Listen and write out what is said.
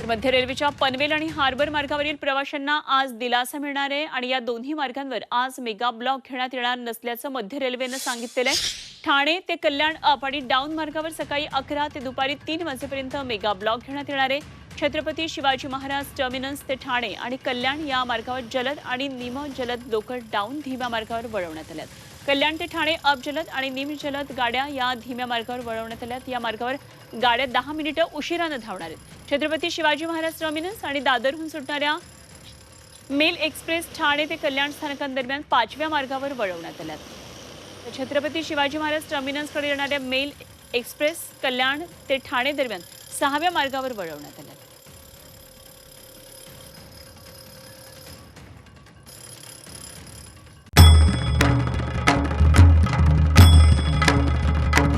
तर मध्य रेल्वेच्या पनवेल आणि हार्बर मार्गावरील प्रवाशांना आज दिलासा मिळणार आहे आणि या दोन्ही मार्गांवर आज मेगा ब्लॉक घेण्यात येणार नसल्याचं मध्य रेल्वेनं सांगितलेलं आहे. ठाणे ते कल्याण अप आणि डाऊन मार्गावर सकाळी अकरा ते दुपारी तीन वाजेपर्यंत मेगा ब्लॉक घेण्यात येणार आहे. छत्रपती शिवाजी महाराज टर्मिनस ते ठाणे आणि कल्याण या मार्गावर जलद आणि निम जलद लोकल डाऊन धीम्या मार्गावर वळवण्यात आल्यात. कल्याण ते ठाणे अप जलद आणि निम जलद गाड्या या धीम्या मार्गावर वळवण्यात आल्यात. या मार्गावर गाड्या दहा मिनिटं उशिरानं धावणार आहेत. छत्रपती शिवाजी महाराज टर्मिनस आणि दादरहून सुटणाऱ्या मेल एक्सप्रेस ठाणे ते कल्याण स्थानकांदरम्यान पाचव्या मार्गावर वळवण्यात आल्यात. छत्रपती शिवाजी महाराज टर्मिनसकडे येणाऱ्या मेल एक्सप्रेस कल्याण ते ठाणे दरम्यान सहाव्या मार्गावर वळवण्यात आल्यात.